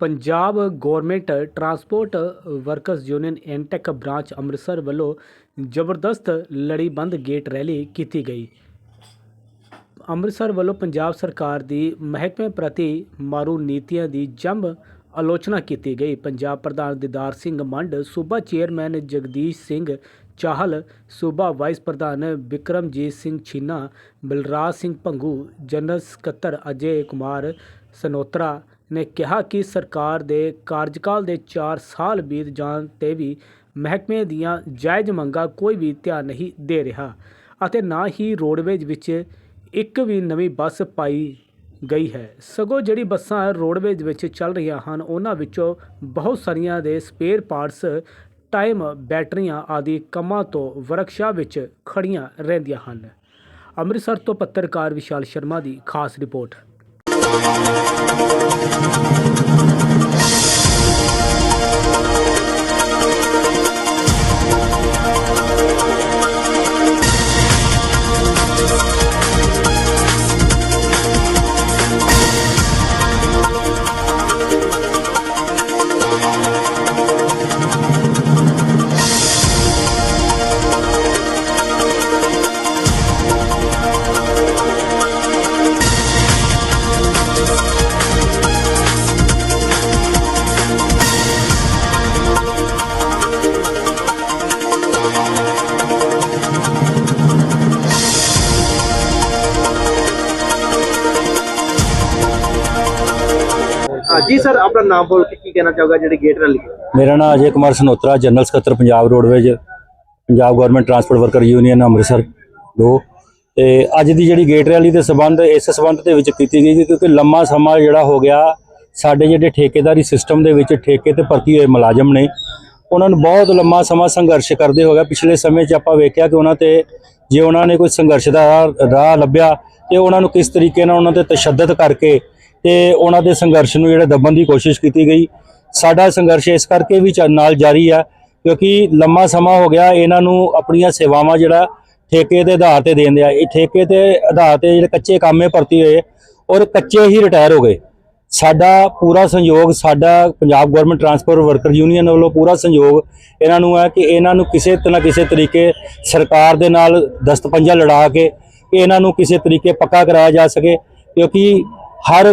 Punjab government transport workers union ਐਨਟੈਕ branch Amritsar ਵੱਲੋਂ ਜ਼ਬਰਦਸਤ ਲੜੀਬੰਦ gate rally ਕੀਤੀ ਗਈ। ਅੰਮ੍ਰਿਤਸਰ ਵੱਲੋਂ ਪੰਜਾਬ ਸਰਕਾਰ ਦੀ ਮਹਿਕਮੇ ਪ੍ਰਤੀ ਮਾਰੂ ਨੀਤੀਆਂ ਦੀ ਜੰਮ ਆਲੋਚਨਾ ਕੀਤੀ ਗਈ। ਪੰਜਾਬ ਪ੍ਰਧਾਨ ਦਿਦਾਰ ਸਿੰਘ ਮੰਡ, ਸੂਬਾ ਚੇਅਰਮੈਨ ਜਗਦੀਸ਼ ਸਿੰਘ ਚਾਹਲ, ਸੂਬਾ ਵਾਈਸ ਪ੍ਰਧਾਨ ਵਿਕਰਮਜੀਤ ਸਿੰਘ ਛੀਨਾ, ਬਲਰਾਜ ਸਿੰਘ ਭੰਗੂ, ਜਨਰਲ ਸਕੱਤਰ ਅਜੇ ਕੁਮਾਰ ਸਨੋਤਰਾ ਨੇ ਕਿਹਾ ਕਿ ਸਰਕਾਰ ਦੇ ਕਾਰਜਕਾਲ ਦੇ 4 ਸਾਲ ਬੀਤ ਜਾਣ ਤੇ ਵੀ ਮਹਿਕਮੇ ਦੀਆਂ ਜਾਇਜ਼ ਮੰਗਾਂ ਕੋਈ ਵੀ ਧਿਆਨ ਨਹੀਂ ਦੇ ਰਿਹਾ ਅਤੇ ਨਾ ਹੀ ਰੋਡਵੇਜ ਵਿੱਚ ਇੱਕ ਵੀ ਨਵੀਂ ਬੱਸ ਪਾਈ ਗਈ ਹੈ। ਸਗੋਂ ਜਿਹੜੀ ਬੱਸਾਂ ਰੋਡਵੇਜ ਵਿੱਚ ਚੱਲ ਰਹੀਆਂ ਹਨ, ਉਹਨਾਂ ਵਿੱਚੋਂ ਬਹੁਤ ਸਾਰੀਆਂ ਦੇ ਸਪੇਅਰ ਪਾਰਟਸ, ਟਾਈਮ ਬੈਟਰੀਆਂ ਆਦਿ ਕੰਮਾਂ ਤੋਂ ਵਰਕਸ਼ਾਪ ਵਿੱਚ ਖੜੀਆਂ ਰਹਿੰਦੀਆਂ ਹਨ। ਅੰਮ੍ਰਿਤਸਰ ਤੋਂ ਪੱਤਰਕਾਰ ਵਿਸ਼ਾਲ ਸ਼ਰਮਾ ਦੀ ਖਾਸ ਰਿਪੋਰਟ। ਹਾਂ, ਜੀ ਸਰ, ਆਪਣਾ ਨਾਮ ਬੋਲ ਕੇ ਕੀ ਕਹਿਣਾ ਚਾਹੋਗਾ ਜਿਹੜੀ ਗੇਟ ਰੈਲੀ ਮੇਰਾ ਨਾਮ ਅਜੇ ਕੁਮਾਰ ਸਨੋਤਰਾ ਜਨਰਲ ਸਕੱਤਰ Punjab roadways Punjab government transport worker union Amritsar ਦੋ। ਤੇ ਅੱਜ ਦੀ ਜਿਹੜੀ ਗੇਟ ਰੈਲੀ ਦੇ ਸਬੰਧ, ਇਸ ਸਬੰਧ ਦੇ ਵਿੱਚ ਕੀਤੀ ਗਈ ਕਿਉਂਕਿ ਲੰਮਾ ਸਮਾਂ ਜਿਹੜਾ ਹੋ ਗਿਆ, ਸਾਡੇ ਜਿਹੜੇ ਠੇਕੇਦਾਰੀ ਸਿਸਟਮ ਦੇ ਵਿੱਚ ਠੇਕੇ ਤੇ ਭਰਤੀ ਹੋਏ ਮੁਲਾਜ਼ਮ ਨੇ, ਉਹਨਾਂ ਨੂੰ ਬਹੁਤ ਲੰਮਾ ਸਮਾਂ ਸੰਘਰਸ਼ ਕਰਦੇ ਹੋ ਗਿਆ। ਪਿਛਲੇ ਸਮੇਂ 'ਚ ਆਪਾਂ ਵੇਖਿਆ ਕਿ ਉਹਨਾਂ ਤੇ ਜੇ ਉਹਨਾਂ ਨੇ ਕੋਈ ਸੰਘਰਸ਼ ਦਾ ਰਾਹ- ਰਾਹ ਲੱਭਿਆ, ਤੇ ਉਹਨਾਂ ਨੂੰ ਕਿਸ ਤਰੀਕੇ ਨਾਲ ਉਹਨਾਂ ਤੇ ਤਸ਼ੱਦਦ ਕਰਕੇ ਤੇ ਉਹਨਾਂ ਦੇ ਸੰਘਰਸ਼ ਨੂੰ ਜਿਹੜਾ ਦੱਬਣ ਦੀ ਕੋਸ਼ਿਸ਼ ਕੀਤੀ ਗਈ। ਸਾਡਾ ਸੰਘਰਸ਼ ਇਸ ਕਰਕੇ ਵੀ ਚ- ਨਾਲ ਜਾਰੀ ਆ, ਕਿਉਂਕਿ ਲੰਮਾ ਸਮਾਂ ਹੋ ਗਿਆ ਇਹਨਾਂ ਨੂੰ ਆਪਣੀਆਂ ਸੇਵਾਵਾਂ ਜਿਹੜਾ ਠੇਕੇ ਦੇ ਆਧਾਰ ਤੇ ਦੇਣ ਦਿਆ। ਇਹ ਠੇਕੇ ਤੇ ਆਧਾਰ ਤੇ ਜਿਹੜੇ ਕੱਚੇ ਕਾਮੇ ਭਰਤੀ ਹੋਏ ਔਰ ਕੱਚੇ ਹੀ ਰਿਟਾਇਰ ਹੋ ਗਏ। ਸਾਡਾ ਪੂਰਾ ਸੰਯੋਗ, ਸਾਡਾ Punjab government transport worker union ਵੱਲੋਂ ਪੂਰਾ ਸੰਯੋਗ ਇਹਨਾਂ ਨੂੰ ਹੈ ਕਿ ਇਹਨਾਂ ਨੂੰ ਕਿਸੇ ਨਾ ਕਿਸੇ ਤਰੀਕੇ ਸਰਕਾਰ ਦੇ ਨਾਲ ਦਸਤਪੰਜਾ ਲੜਾ ਕੇ ਕਿ ਇਹਨਾਂ ਨੂੰ ਕਿਸੇ ਤਰੀਕੇ ਪੱਕਾ ਕਰਾਇਆ ਜਾ ਸਕੇ, ਕਿਉਂਕਿ ਹਰ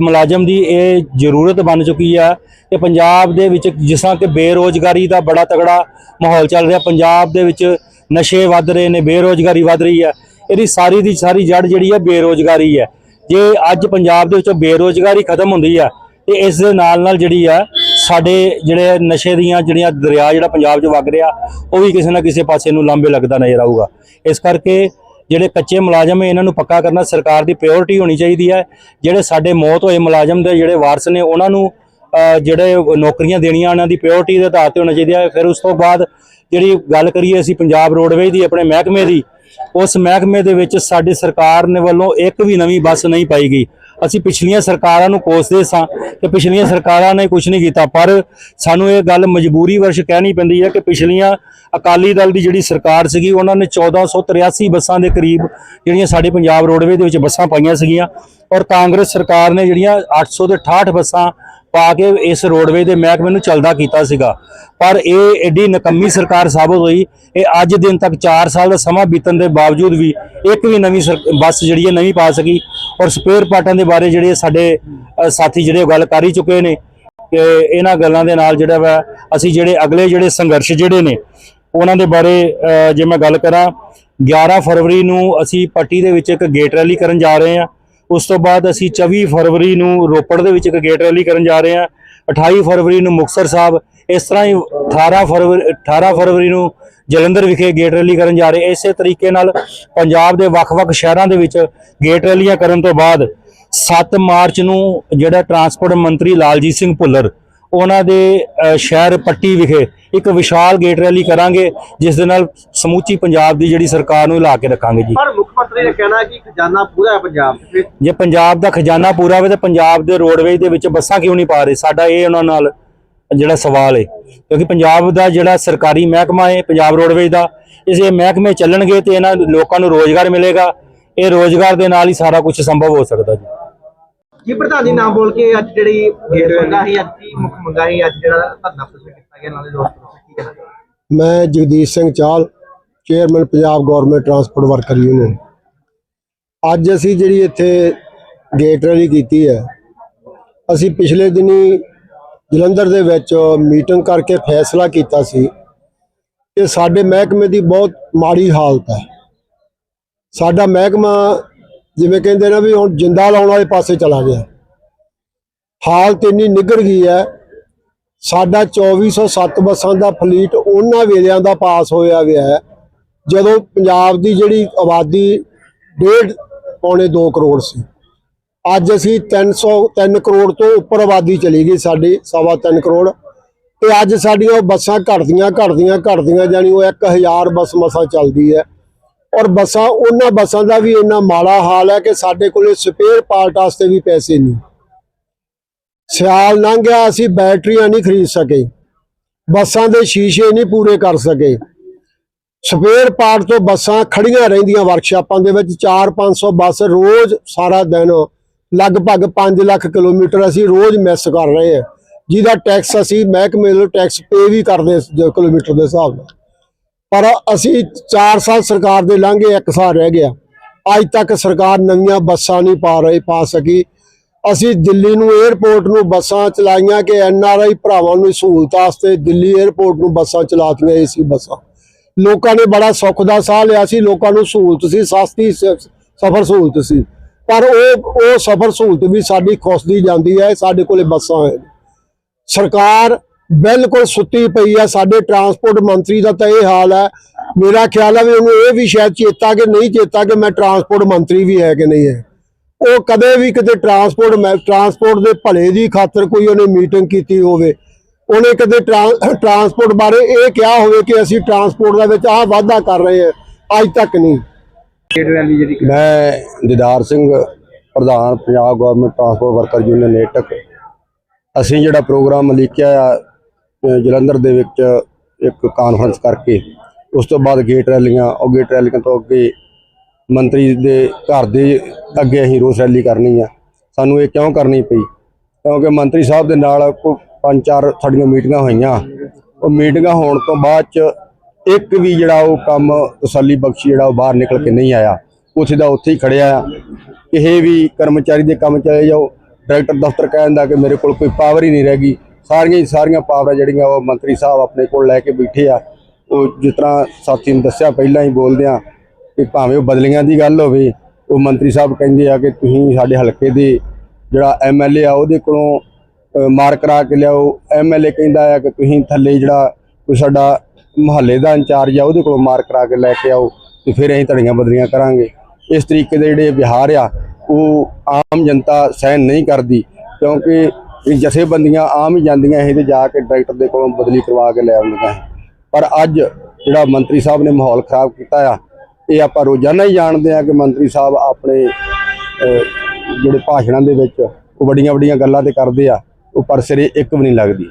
ਮੁਲਾਜ਼ਮ ਦੀ ਇਹ ਜ਼ਰੂਰਤ ਬਣ ਚੁੱਕੀ ਆ ਕਿ ਪੰਜਾਬ ਦੇ ਵਿੱਚ ਜਿਸ ਤਰ੍ਹਾਂ ਕਿ ਬੇਰੋਜ਼ਗਾਰੀ ਦਾ ਬੜਾ ਤਗੜਾ ਮਾਹੌਲ ਚੱਲ ਰਿਹਾ, ਪੰਜਾਬ ਦੇ ਵਿੱਚ ਨਸ਼ੇ ਵੱਧ ਰਹੇ ਨੇ, ਬੇਰੋਜ਼ਗਾਰੀ ਵੱਧ ਰਹੀ ਹੈ ਇਹਦੀ ਸਾਰੀ ਦੀ ਸਾਰੀ ਜੜ ਜਿਹੜੀ ਹੈ ਬੇਰੋਜ਼ਗਾਰੀ ਹੈ ਜੇ ਅੱਜ ਪੰਜਾਬ ਦੇ ਵਿੱਚੋਂ ਬੇਰੋਜ਼ਗਾਰੀ ਖਤਮ ਹੁੰਦੀ ਆ, ਤੇ ਇਸ ਦੇ ਨਾਲ ਨਾਲ ਜਿਹੜੀ ਆ, ਸਾਡੇ ਜਿਹੜੇ ਨਸ਼ੇ ਦੀਆਂ ਜਿਹੜੀਆਂ ਦਰਿਆ ਜਿਹੜਾ ਪੰਜਾਬ 'ਚ ਵਗ ਰਿਹਾ, ਉਹ ਵੀ ਕਿਸੇ ਨਾ ਕਿਸੇ ਪਾਸੇ ਨੂੰ ਲਾਂਬੇ ਲੱਗਦਾ ਨਜ਼ਰ ਆਊਗਾ। ਇਸ ਕਰਕੇ ਜਿਹੜੇ ਕੱਚੇ ਮੁਲਾਜ਼ਮ ਇਹਨਾਂ ਨੂੰ ਪੱਕਾ ਕਰਨਾ ਸਰਕਾਰ ਦੀ ਪ੍ਰਾਇੋਰਟੀ ਹੋਣੀ ਚਾਹੀਦੀ ਹੈ। ਜਿਹੜੇ ਸਾਡੇ ਮੌਤ ਹੋਏ ਮੁਲਾਜ਼ਮ ਦੇ ਜਿਹੜੇ ਵਾਰਸ ਨੇ, ਉਹਨਾਂ ਨੂੰ ਜਿਹੜੇ ਨੌਕਰੀਆਂ ਦੇਣੀਆਂ, ਉਹਨਾਂ ਦੀ ਪ੍ਰਾਇੋਰਟੀ ਦੇ ਆਧਾਰ ਤੇ ਹੋਣਾ ਚਾਹੀਦਾ ਹੈ। ਫਿਰ ਉਸ ਤੋਂ ਬਾਅਦ ਜਿਹੜੀ ਗੱਲ ਕਰੀਏ ਅਸੀਂ ਪੰਜਾਬ ਰੋਡਵੇਜ਼ ਦੀ, ਆਪਣੇ ਮਹਿਕਮੇ ਦੀ, ਉਸ ਮਹਿਕਮੇ ਦੇ ਵਿੱਚ ਸਾਡੀ ਸਰਕਾਰ ਨੇ ਵੱਲੋਂ ਇੱਕ ਵੀ ਨਵੀਂ ਬੱਸ ਨਹੀਂ ਪਾਈ ਗਈ। ਅਸੀਂ ਪਿਛਲੀਆਂ ਸਰਕਾਰਾਂ ਨੂੰ ਕੋਸਦੇ ਸਾਂ ਕਿ ਪਿਛਲੀਆਂ ਸਰਕਾਰਾਂ ਨੇ ਕੁਝ ਨਹੀਂ ਕੀਤਾ, ਪਰ ਸਾਨੂੰ ਇਹ ਗੱਲ ਮਜਬੂਰੀ ਵਰਸ਼ ਕਹਿਣੀ ਪੈਂਦੀ ਹੈ ਕਿ ਪਿਛਲੀਆਂ ਅਕਾਲੀ ਦਲ ਦੀ ਜਿਹੜੀ ਸਰਕਾਰ ਸੀਗੀ, ਉਹਨਾਂ ਨੇ 1483 ਬੱਸਾਂ ਦੇ ਕਰੀਬ ਜਿਹੜੀਆਂ ਸਾਡੇ ਪੰਜਾਬ ਰੋਡਵੇ ਦੇ ਵਿੱਚ ਬੱਸਾਂ ਪਾਈਆਂ ਸੀਗੀਆਂ ਔਰ ਕਾਂਗਰਸ ਸਰਕਾਰ ਨੇ ਜਿਹੜੀਆਂ 868 ਬੱਸਾਂ ਪਾ ਕੇ ਇਸ ਰੋਡਵੇ ਦੇ ਮਹਿਕਮੇ ਨੂੰ ਚੱਲਦਾ ਕੀਤਾ ਸੀਗਾ। ਪਰ ਇਹ ਐਡੀ ਨਕੰਮੀ ਸਰਕਾਰ ਸਾਬਤ ਹੋਈ, ਇਹ ਅੱਜ ਦਿਨ ਤੱਕ 4 ਸਾਲ ਦਾ ਸਮਾਂ ਬੀਤਣ ਦੇ ਬਾਵਜੂਦ ਵੀ ਇੱਕ ਵੀ ਨਵੀਂ ਸਰ- ਬੱਸ ਜਿਹੜੀ ਹੈ ਨਹੀਂ ਪਾ ਸਕੀ ਔਰ ਸਪੇਅਰ ਪਾਰਟਾਂ ਦੇ ਬਾਰੇ ਜਿਹੜੇ ਸਾਡੇ ਸਾਥੀ ਜਿਹੜੇ ਉਹ ਗੱਲ ਕਰ ਹੀ ਚੁੱਕੇ ਨੇ ਕਿ ਇਹਨਾਂ ਗੱਲਾਂ ਦੇ ਨਾਲ ਜਿਹੜਾ ਵਾ ਅਸੀਂ ਜਿਹੜੇ ਅਗਲੇ ਜਿਹੜੇ ਸੰਘਰਸ਼ ਜਿਹੜੇ ਨੇ ਉਹਨਾਂ ਦੇ ਬਾਰੇ ਜੇ ਮੈਂ ਗੱਲ ਕਰਾਂ 11 ਫਰਵਰੀ ਨੂੰ ਅਸੀਂ ਪੱਟੀ ਦੇ ਵਿੱਚ ਇੱਕ ਗੇਟ ਰੈਲੀ ਕਰਨ ਜਾ ਰਹੇ ਹਾਂ। ਉਸ ਤੋਂ ਬਾਅਦ ਅਸੀਂ 24 ਫਰਵਰੀ ਨੂੰ ਰੋਪੜ ਦੇ ਵਿੱਚ ਇੱਕ ਗੇਟ ਰੈਲੀ ਕਰਨ ਜਾ ਰਹੇ ਹਾਂ। 28 ਫਰਵਰੀ ਨੂੰ ਮੁਕਤਸਰ ਸਾਹਿਬ, ਇਸ ਤਰ੍ਹਾਂ ਹੀ 18 ਫਰਵਰੀ 18 ਫਰਵਰੀ ਨੂੰ ਜਲੰਧਰ ਵਿਖੇ ਗੇਟ ਰੈਲੀ ਕਰਨ ਜਾ ਰਹੇ ਇਸੇ ਤਰੀਕੇ ਨਾਲ ਪੰਜਾਬ ਦੇ ਵੱਖ-ਵੱਖ ਸ਼ਹਿਰਾਂ ਦੇ ਵਿੱਚ ਗੇਟ ਰੈਲੀਆਂ ਕਰਨ ਤੋਂ ਬਾਅਦ 7 ਮਾਰਚ ਨੂੰ ਜਿਹੜਾ ਟਰਾਂਸਪੋਰਟ ਮੰਤਰੀ ਲਾਲਜੀਤ ਸਿੰਘ ਭੁੱਲਰ ਉਹਨਾਂ ਦੇ ਸ਼ਹਿਰ ਪੱਟੀ ਵਿਖੇ ਇੱਕ ਵਿਸ਼ਾਲ ਗੇਟ ਰੈਲੀ ਕਰਾਂਗੇ ਜਿਸ ਦੇ ਨਾਲ ਸਮੂਚੀ ਪੰਜਾਬ ਦੀ ਜਿਹੜੀ ਸਰਕਾਰ ਨੂੰ ਹਿਲਾ ਕੇ ਰੱਖਾਂਗੇ ਜੀ। ਪਰ ਮੁੱਖ ਮੰਤਰੀ ਨੇ ਕਹਿਣਾ ਕਿ ਖਜ਼ਾਨਾ ਪੂਰਾ ਹੈ ਪੰਜਾਬ ਫਿਰ ਜੇ ਪੰਜਾਬ ਦਾ ਖਜ਼ਾਨਾ ਪੂਰਾ ਹੋਵੇ ਤੇ ਪੰਜਾਬ ਦੇ ਰੋਡਵੇਜ਼ ਦੇ ਵਿੱਚ ਬੱਸਾਂ ਕਿਉਂ ਨਹੀਂ ਪਾ ਰਹੇ? ਸਾਡਾ ਇਹ ਉਹਨਾਂ ਨਾਲ ਜਿਹੜਾ ਸਵਾਲ ਹੈ ਕਿਉਂਕਿ ਪੰਜਾਬ ਦਾ ਜਿਹੜਾ ਸਰਕਾਰੀ ਮਹਿਕਮਾ ਹੈ ਪੰਜਾਬ ਰੋਡਵੇਜ਼ ਦਾ ਇਸ ਇਹ ਮਹਿਕਮੇ ਚੱਲਣਗੇ ਤੇ ਇਹਨਾਂ ਲੋਕਾਂ ਨੂੰ ਰੋਜ਼ਗਾਰ ਮਿਲੇਗਾ। ਇਹ ਰੋਜ਼ਗਾਰ ਦੇ ਨਾਲ ਹੀ ਸਾਰਾ ਕੁਝ ਸੰਭਵ ਹੋ ਸਕਦਾ ਜੀ। ਜੀ ਪ੍ਰਧਾਨ ਜੀ ਨਾਮ ਬੋਲ ਕੇ ਅੱਜ ਜਿਹੜੀ ਮੰਗਾ ਸੀ ਅੱਜ ਦੀ ਮੁੱਖ ਮੰਗਾ ਸੀ ਅੱਜ ਜਿਹੜਾ ਧਰਨਾ ਪ੍ਰਦਰਸ਼ਨ ਕੀਤਾ ਗਿਆ ਨਾਲੇ ਦੋਸਤ ਨੂੰ ਕੀ ਕਹਿਣਾ ਚਾਹੋਗੇ? ਮੈਂ Jagdish Singh Chahal chairman Punjab government transport worker union ਅੱਜ ਅਸੀਂ ਜਿਹੜੀ ਇੱਥੇ ਗੇਟ ਰੈਲੀ ਕੀਤੀ ਹੈ ਅਸੀਂ ਪਿਛਲੇ ਦਿਨੀ ਜਲੰਧਰ ਦੇ ਵਿੱਚ ਮੀਟਿੰਗ ਕਰਕੇ ਫੈਸਲਾ ਕੀਤਾ ਸੀ ਕਿ ਸਾਡੇ ਮਹਿਕਮੇ ਦੀ ਬਹੁਤ ਮਾੜੀ ਹਾਲਤ ਹੈ ਸਾਡਾ ਮਹਿਕਮਾ ਜਿਵੇਂ ਕਹਿੰਦੇ ਨਾ ਵੀ ਹੁਣ ਜਿੰਦਾ ਲਾਉਣ ਵਾਲੇ ਪਾਸੇ ਚਲਾ ਗਿਆ। ਹਾਲਤ ਇੰਨੀ ਨਿੱਘਰ ਗਈ ਹੈ, ਸਾਡਾ 2407 ਬੱਸਾਂ ਦਾ ਫਲੀਟ ਉਹਨਾਂ ਵੇਲਿਆਂ ਦਾ ਪਾਸ ਹੋਇਆ ਗਿਆ ਹੈ, ਜਦੋਂ ਪੰਜਾਬ ਦੀ ਜਿਹੜੀ ਆਬਾਦੀ ਡੇਢ ਪੌਣੇ 2 ਕਰੋੜ ਸੀ। ਅੱਜ ਅਸੀਂ 303 ਕਰੋੜ ਤੋਂ ਉੱਪਰ ਆਬਾਦੀ ਚਲੀ ਗਈ ਸਾਡੀ, ਸਵਾ ਤਿੰਨ ਕਰੋੜ। ਤੇ ਅੱਜ ਸਾਡੀਆਂ ਉਹ ਬੱਸਾਂ ਘਟਦੀਆਂ ਘਟਦੀਆਂ ਘਟਦੀਆਂ, ਜਾਣੀ ਉਹ 1000 ਬੱਸ ਮਸਾਂ ਚੱਲਦੀ ਹੈ। ਔਰ ਬੱਸਾਂ, ਉਹਨਾਂ ਬੱਸਾਂ ਦਾ ਵੀ ਇੰਨਾ ਮਾੜਾ ਹਾਲ ਹੈ ਕਿ ਸਾਡੇ ਕੋਲੇ ਸਪੇਅਰ ਪਾਰਟ ਵਾਸਤੇ ਵੀ ਪੈਸੇ ਨਹੀਂ। ਸਿਆਲ ਲੰਘ ਗਿਆ, ਅਸੀਂ ਬੈਟਰੀਆਂ ਨਹੀਂ ਖਰੀਦ ਸਕੇ। ਬੱਸਾਂ ਦੇ ਸ਼ੀਸ਼ੇ ਨਹੀਂ ਪੂਰੇ ਕਰ ਸਕੇ। ਸਪੇਅਰ ਪਾਰਟ ਤੋਂ ਬੱਸਾਂ ਖੜੀਆਂ ਰਹਿੰਦੀਆਂ ਵਰਕਸ਼ਾਪਾਂ ਦੇ ਵਿੱਚ 4-500 ਬੱਸ ਰੋਜ਼ ਸਾਰਾ ਦਿਨ, ਲਗਭਗ 5 ਲੱਖ ਕਿਲੋਮੀਟਰ ਅਸੀਂ ਰੋਜ਼ ਮਿਸ ਕਰ ਰਹੇ ਹਾਂ। ਜਿਹਦਾ ਟੈਕਸ ਅਸੀਂ ਮਹਿਕਮੇ ਨੂੰ ਟੈਕਸ ਪੇ ਵੀ ਕਰਦੇ, ਕਿਲੋਮੀਟਰ ਦੇ ਹਿਸਾਬ ਨਾਲ। ਪਰ ਅਸੀਂ 4 ਸਾਲ ਸਰਕਾਰ ਦੇ ਲਾਂਘੇ ਇੱਕ ਸਾਲ ਰਹਿ ਗਿਆ। ਅੱਜ ਤੱਕ ਸਰਕਾਰ ਨਵੀਆਂ ਬੱਸਾਂ ਨਹੀਂ ਪਾ ਰਹੀ, ਪਾ ਸਕੀ। ਅਸੀਂ ਦਿੱਲੀ ਨੂੰ 에ਅਰਪੋਰਟ ਨੂੰ ਬੱਸਾਂ ਚਲਾਈਆਂ ਕਿ ਐਨ ਆਰ ਆਈ ਭਰਾਵਾਂ ਨੂੰ ਸਹੂਲਤ ਵਾਸਤੇ ਦਿੱਲੀ 에ਅਰਪੋਰਟ ਨੂੰ ਬੱਸਾਂ ਚਲਾਤੀਆਂ, ਏਸੀ ਬੱਸਾਂ। ਲੋਕਾਂ ਨੇ ਬੜਾ ਸੁੱਖ ਦਾ ਸਾਹ ਲਿਆ ਸੀ, ਲੋਕਾਂ ਨੂੰ ਸਹੂਲਤ ਸੀ, ਸਸਤੀ ਸਫਰ ਸਹੂਲਤ ਸੀ। ਪਰ ਉਹ ਉਹ ਸਫਰ ਸਹੂਲਤ ਵੀ ਸਾਡੀ ਖੁਸਦੀ ਜਾਂਦੀ ਹੈ, ਸਾਡੇ ਕੋਲੇ ਬੱਸਾਂ ਹੈ। ਸਰਕਾਰ ਬਿਲਕੁਲ ਸੁੱਤੀ ਪਈ ਹੈ ਸਾਡੇ ਟਰਾਂਸਪੋਰਟ ਮੰਤਰੀ ਦਾ ਤਾਂ ਇਹ ਹਾਲ ਹੈ ਮੇਰਾ ਖਿਆਲ ਹੈ ਵੀ ਉਹਨੂੰ ਇਹ ਵੀ ਸ਼ਾਇਦ ਚੇਤਾ ਕਿ ਨਹੀਂ ਚੇਤਾ ਕਿ ਮੈਂ ਟਰਾਂਸਪੋਰਟ ਮੰਤਰੀ ਵੀ ਹੈ ਕਿ ਨਹੀਂ ਹੈ। ਉਹ ਕਦੇ ਵੀ ਕਿਤੇ ਟਰਾਂਸਪੋਰਟ ਟਰਾਂਸਪੋਰਟ ਦੇ ਭਲੇ ਦੀ ਖਾਤਰ ਕੋਈ ਉਹਨੇ ਮੀਟਿੰਗ ਕੀਤੀ ਹੋਵੇ। ਉਹਨੇ ਕਦੇ ਟਰਾਂ- ਟਰਾਂਸਪੋਰਟ ਬਾਰੇ ਇਹ ਕਿਹਾ ਹੋਵੇ ਕਿ ਅਸੀਂ ਟਰਾਂਸਪੋਰਟ ਦੇ ਵਿੱਚ ਆਹ ਵਾਅਦਾ ਕਰ ਰਹੇ ਹਾਂ। ਅੱਜ ਤੱਕ ਨਹੀਂ। ਮੈਂ ਦਿਦਾਰ ਸਿੰਘ ਪ੍ਰਧਾਨ Punjab government transport worker union ਨੇਟਕ। ਅਸੀਂ ਜਿਹੜਾ ਪ੍ਰੋਗਰਾਮ ਲਿਖਿਆ ਆ ਜਲੰਧਰ ਦੇ ਵਿੱਚ ਇੱਕ ਕਾਨਫਰੰਸ ਕਰਕੇ, ਉਸ ਤੋਂ ਬਾਅਦ ਗੇਟ ਰੈਲੀਆਂ, ਉਹ ਗੇਟ ਰੈਲੀਆਂ ਤੋਂ ਅੱਗੇ ਮੰਤਰੀ ਦੇ ਘਰ ਦੇ ਅੱਗੇ ਅਸੀਂ ਰੋਸ ਰੈਲੀ ਕਰਨੀ ਆ। ਸਾਨੂੰ ਇਹ ਕਿਉਂ ਕਰਨੀ ਪਈ? ਕਿਉਂਕਿ ਮੰਤਰੀ ਸਾਹਿਬ ਦੇ ਨਾਲ ਕੋਈ ਪੰਜ ਚਾਰ ਸਾਡੀਆਂ ਮੀਟਿੰਗਾਂ ਹੋਈਆਂ। ਉਹ ਮੀਟਿੰਗਾਂ ਹੋਣ ਤੋਂ ਬਾਅਦ ਚ ਇੱਕ ਵੀ ਜਿਹੜਾ ਉਹ ਕੰਮ ਤਸੱਲੀ ਬਖਸ਼ੀ ਜਿਹੜਾ ਉਹ ਬਾਹਰ ਨਿਕਲ ਕੇ ਨਹੀਂ ਆਇਆ। ਉੱਥੇ ਦਾ ਉੱਥੇ ਹੀ ਖੜਿਆ ਆ। ਕਿਸੇ ਵੀ ਕਰਮਚਾਰੀ ਦੇ ਕੰਮ ਚਲੇ ਜਾਓ ਡਾਇਰੈਕਟਰ ਦਫ਼ਤਰ ਕਹਿੰਦਾ ਕਿ ਮੇਰੇ ਕੋਲ ਕੋਈ ਪਾਵਰ ਹੀ ਨਹੀਂ ਰਹਿ ਗਈ। ਸਾਰੀਆਂ ਹੀ ਸਾਰੀਆਂ ਪਾਵਰਾਂ ਜਿਹੜੀਆਂ ਉਹ ਮੰਤਰੀ ਸਾਹਿਬ ਆਪਣੇ ਕੋਲ ਲੈ ਕੇ ਬੈਠੇ ਆ। ਉਹ ਜਿਸ ਤਰ੍ਹਾਂ ਸਾਥੀ ਨੂੰ ਦੱਸਿਆ, ਪਹਿਲਾਂ ਹੀ ਬੋਲਦੇ ਆ ਕਿ ਭਾਵੇਂ ਉਹ ਬਦਲੀਆਂ ਦੀ ਗੱਲ ਹੋਵੇ, ਉਹ ਮੰਤਰੀ ਸਾਹਿਬ ਕਹਿੰਦੇ ਆ ਕਿ ਤੁਸੀਂ ਸਾਡੇ ਹਲਕੇ ਦੇ ਜਿਹੜਾ ਐਮਐਲਏ ਆ, ਉਹਦੇ ਕੋਲੋਂ ਮਾਰ ਕਰਾ ਕੇ ਲਿਆਓ। ਐਮਐਲਏ ਕਹਿੰਦਾ ਆ ਕਿ ਤੁਸੀਂ ਥੱਲੇ ਜਿਹੜਾ ਕੋਈ ਸਾਡਾ ਮੁਹੱਲੇ ਦਾ ਇੰਚਾਰਜ ਆ, ਉਹਦੇ ਕੋਲੋਂ ਮਾਰ ਕਰਾ ਕੇ ਲੈ ਕੇ ਆਓ ਤੇ ਫਿਰ ਅਸੀਂ ਧੜੀਆਂ ਬਦਲੀਆਂ ਕਰਾਂਗੇ। ਇਸ ਤਰੀਕੇ ਦੇ ਜਿਹੜੇ ਵਿਹਾਰ ਆ, ਉਹ ਆਮ ਜਨਤਾ ਸਹਿਨ ਨਹੀਂ ਕਰਦੀ, ਕਿਉਂਕਿ ਇਹ ਜਥੇਬੰਦੀਆਂ ਆਮ ਹੀ ਜਾਂਦੀਆਂ ਇਹ ਤੇ ਜਾ ਕੇ ਡਾਇਰੈਕਟਰ ਦੇ ਕੋਲੋਂ ਬਦਲੀ ਕਰਵਾ ਕੇ ਲੈ ਆਉਂਦੀਆਂ। ਪਰ ਅੱਜ ਜਿਹੜਾ ਮੰਤਰੀ ਸਾਹਿਬ ਨੇ ਮਾਹੌਲ ਖਰਾਬ ਕੀਤਾ ਆ, ਇਹ ਆਪਾਂ ਰੋਜ਼ਾਨਾ ਹੀ ਜਾਣਦੇ ਆ ਕਿ ਮੰਤਰੀ ਸਾਹਿਬ ਆਪਣੇ ਜਿਹੜੇ ਭਾਸ਼ਣਾਂ ਦੇ ਵਿੱਚ ਉਹ ਵੱਡੀਆਂ ਵੱਡੀਆਂ ਗੱਲਾਂ ਤੇ ਕਰਦੇ ਆ, ਉਹ ਪਰ ਸਿਰੇ ਇੱਕ ਵੀ ਨਹੀਂ ਲੱਗਦੀ।